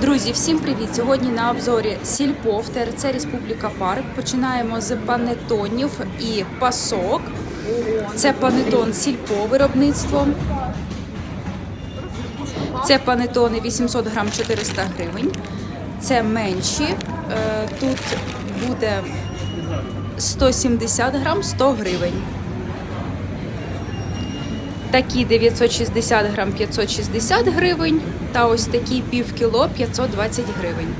Друзі, всім привіт! Сьогодні на обзорі Сільпо в ТРЦ Республіка Парк. Починаємо з панетонів і пасок. Це панетон Сільпо виробництво. Це панетони 800 грам 400 гривень. Це менші. Е, Тут буде 170 грам 100 гривень. Такі 960 грам 560 гривень. Та ось такі пів кіло 520 гривень.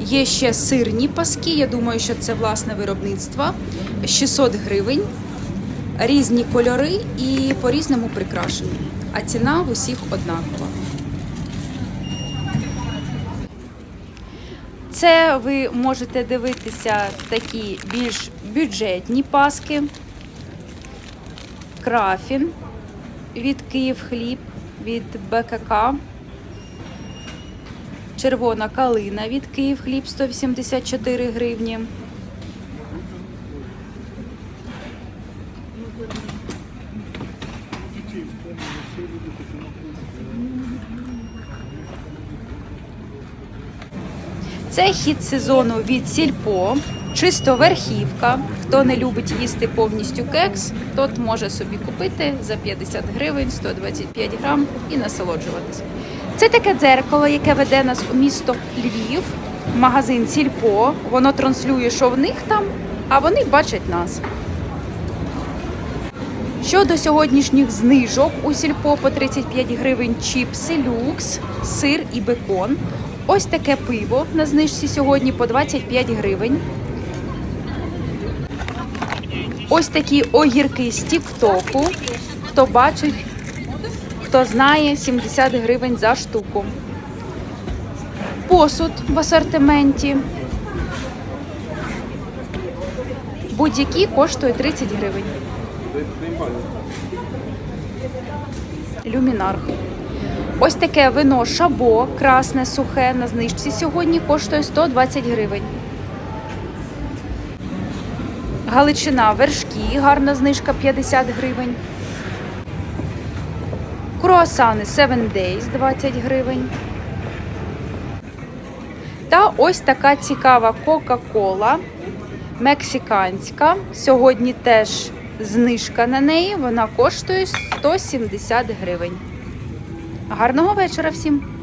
Є ще сирні паски, я думаю, що це власне виробництво. 600 гривень, різні кольори і по-різному прикрашені. А ціна в усіх однакова. Це ви можете дивитися такі більш бюджетні паски. Крафін від Київ хліб від БКК. Червона калина від Київ хліб 184 гривні. Це хід сезону від Сільпо, чисто верхівка. Хто не любить їсти повністю кекс, тот може собі купити за 50 гривень, 125 грам і насолоджуватись. Це таке дзеркало, яке веде нас у місто Львів, магазин Сільпо. Воно транслює, що в них там, а вони бачать нас. Щодо сьогоднішніх знижок у сільпо по 35 гривень чіпси, люкс, сир і бекон. Ось таке пиво на знижці сьогодні по 25 гривень. Ось такі огірки з Тіктоку. Хто бачить, хто знає, 70 гривень за штуку. Посуд в асортименті. Будь-який коштує 30 гривень. Люмінарх. Ось таке вино шабо, красне, сухе на знижці сьогодні коштує 120 гривень. Галичина вершки, гарна знижка 50 гривень. Круасани 7 Days 20 гривень. Та ось така цікава Кока-Кола мексиканська. Сьогодні теж знижка на неї. Вона коштує 170 гривень. Гарного вечора всім!